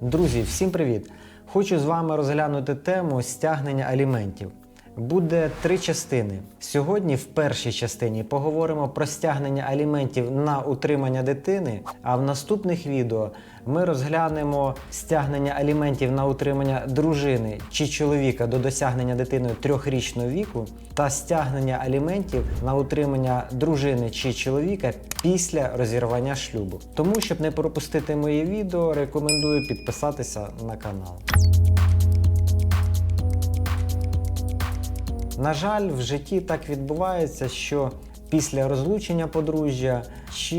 Друзі, всім привіт! Хочу з вами розглянути тему стягнення аліментів. Буде три частини. Сьогодні в першій частині поговоримо про стягнення аліментів на утримання дитини, а в наступних відео ми розглянемо стягнення аліментів на утримання дружини чи чоловіка до досягнення дитиною трьохрічного віку та стягнення аліментів на утримання дружини чи чоловіка після розірвання шлюбу. Тому, щоб не пропустити мої відео, рекомендую підписатися на канал. На жаль, в житті так відбувається, що після розлучення подружжя, чи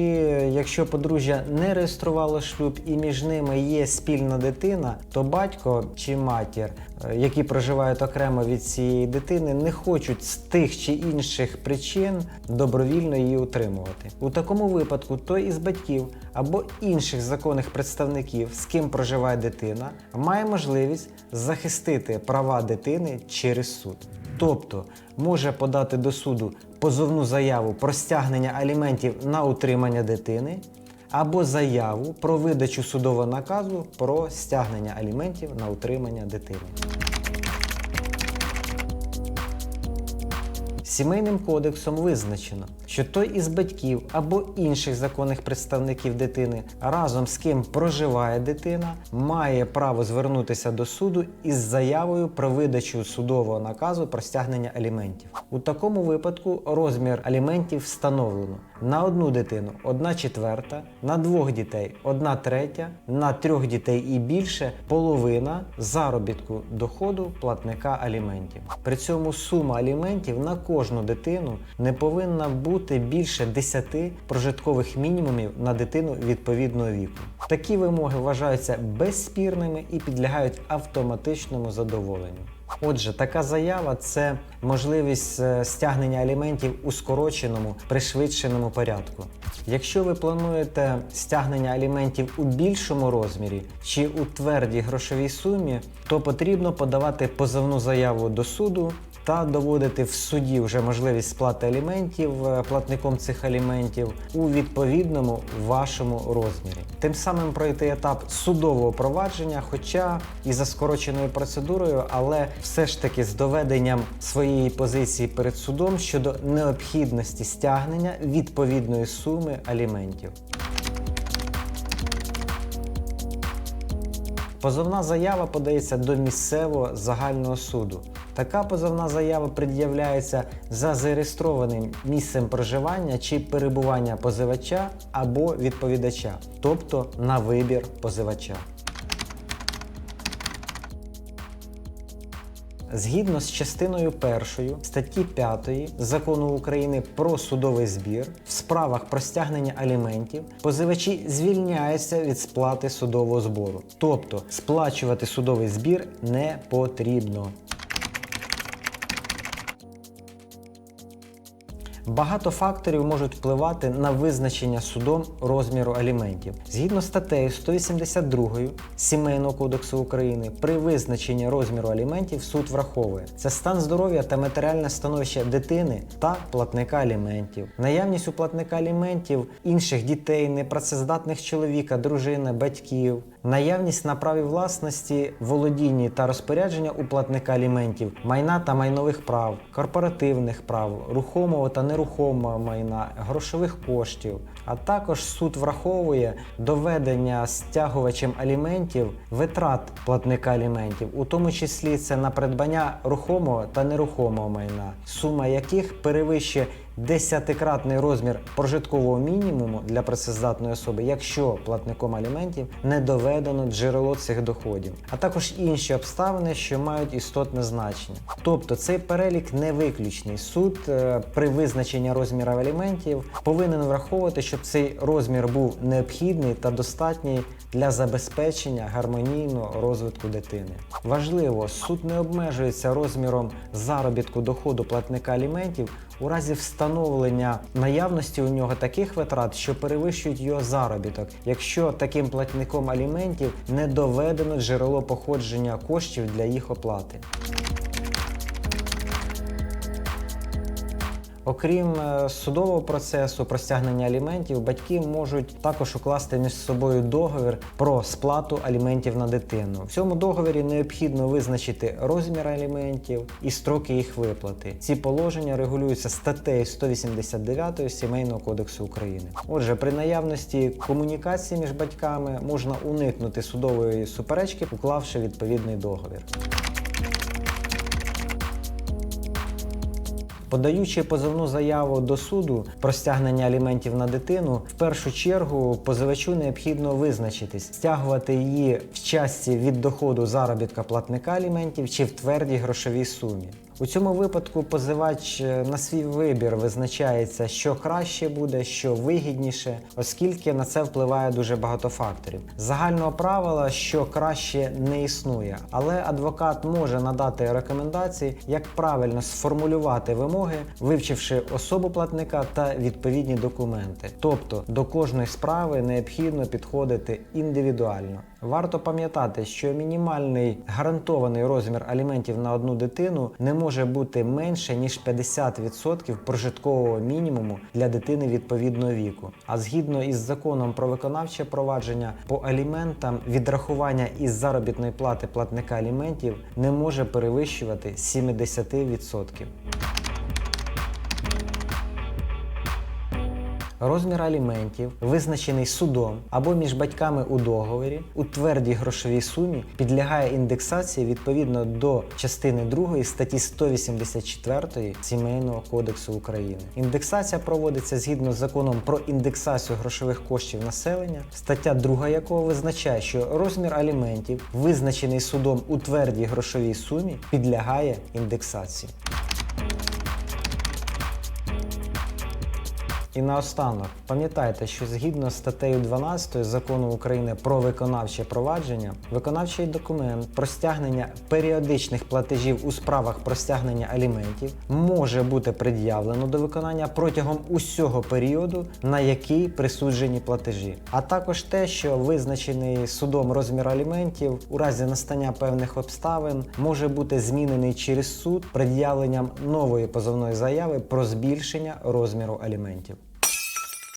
якщо подружжя не реєструвало шлюб і між ними є спільна дитина, то батько чи матір, е, які проживають окремо від цієї дитини, не хочуть з тих чи інших причин добровільно її утримувати. У такому випадку той із батьків або інших законних представників, з ким проживає дитина, має можливість захистити права дитини через суд. Тобто може подати до суду позовну заяву про стягнення аліментів на утримання дитини або заяву про видачу судового наказу про стягнення аліментів на утримання дитини. Сімейним кодексом визначено, що той із батьків або інших законних представників дитини, разом з ким проживає дитина, має право звернутися до суду із заявою про видачу судового наказу про стягнення аліментів. У такому випадку розмір аліментів встановлено на одну дитину одна четверта, на двох дітей одна третя, на трьох дітей і більше половина заробітку доходу платника аліментів. При цьому сума аліментів на кожну дитину не повинна бути більше 10 прожиткових мінімумів на дитину відповідного віку. Такі вимоги вважаються безспірними і підлягають автоматичному задоволенню. Отже, така заява це можливість е, стягнення аліментів у скороченому, пришвидшеному порядку. Якщо ви плануєте стягнення аліментів у більшому розмірі чи у твердій грошовій сумі, то потрібно подавати позовну заяву до суду та доводити в суді вже можливість сплати аліментів е, платником цих аліментів у відповідному вашому розмірі. Тим самим пройти етап судового провадження, хоча і за скороченою процедурою, але все ж таки з доведенням своєї позиції перед судом щодо необхідності стягнення відповідної суми аліментів. Позовна заява подається до місцевого загального суду. Така позовна заява пред'являється за зареєстрованим місцем проживання чи перебування позивача або відповідача, тобто на вибір позивача. Згідно з частиною 1 статті 5 закону України про судовий збір в справах про стягнення аліментів позивачі звільняються від сплати судового збору, тобто сплачувати судовий збір не потрібно. Багато факторів можуть впливати на визначення судом розміру аліментів. Згідно статтею 182 Сімейного кодексу України, при визначенні розміру аліментів суд враховує це стан здоров'я та матеріальне становище дитини та платника аліментів, наявність у платника аліментів інших дітей, непрацездатних чоловіка, дружини, батьків, наявність на праві власності, володінні та розпорядження у платника аліментів, майна та майнових прав, корпоративних прав, рухомого та нерухомого майна, грошових коштів. А також суд враховує доведення стягувачем аліментів витрат платника аліментів, у тому числі це на придбання рухомого та нерухомого майна, сума яких перевищує десятикратний розмір прожиткового мінімуму для працездатної особи, якщо платником аліментів не доведено джерело цих доходів, а також інші обставини, що мають істотне значення. Тобто цей перелік не виключний. Суд е, при визначенні розміру аліментів повинен враховувати, щоб цей розмір був необхідний та достатній для забезпечення гармонійного розвитку дитини. Важливо, суд не обмежується розміром заробітку доходу платника аліментів у разі встановлення наявності у нього таких витрат, що перевищують його заробіток, якщо таким платником аліментів не доведено джерело походження коштів для їх оплати. Окрім е, судового процесу про стягнення аліментів, батьки можуть також укласти між собою договір про сплату аліментів на дитину. В цьому договорі необхідно визначити розмір аліментів і строки їх виплати. Ці положення регулюються статтею 189 Сімейного кодексу України. Отже, при наявності комунікації між батьками можна уникнути судової суперечки, уклавши відповідний договір. Подаючи позовну заяву до суду про стягнення аліментів на дитину, в першу чергу позивачу необхідно визначитись, стягувати її в частці від доходу заробітка платника аліментів чи в твердій грошовій сумі. У цьому випадку позивач е, на свій вибір визначається, що краще буде, що вигідніше, оскільки на це впливає дуже багато факторів. Загального правила, що краще не існує, але адвокат може надати рекомендації, як правильно сформулювати вимоги, вивчивши особу платника та відповідні документи. Тобто до кожної справи необхідно підходити індивідуально. Варто пам'ятати, що мінімальний гарантований розмір аліментів на одну дитину не може бути менше ніж 50% прожиткового мінімуму для дитини відповідного віку. А згідно із законом про виконавче провадження по аліментам відрахування із заробітної плати платника аліментів не може перевищувати 70%. Розмір аліментів, визначений судом або між батьками у договорі, у твердій грошовій сумі підлягає індексації відповідно до частини 2 статті 184 Сімейного кодексу України. Індексація проводиться згідно з законом про індексацію грошових коштів населення, стаття 2 якого визначає, що розмір аліментів, визначений судом у твердій грошовій сумі, підлягає індексації. І наостанок, пам'ятайте, що згідно з статтею 12 закону України про виконавче провадження, виконавчий документ про стягнення періодичних платежів у справах про стягнення аліментів може бути пред'явлено до виконання протягом усього періоду, на який присуджені платежі, а також те, що визначений судом розмір аліментів у разі настання певних обставин може бути змінений через суд пред'явленням нової позовної заяви про збільшення розміру аліментів.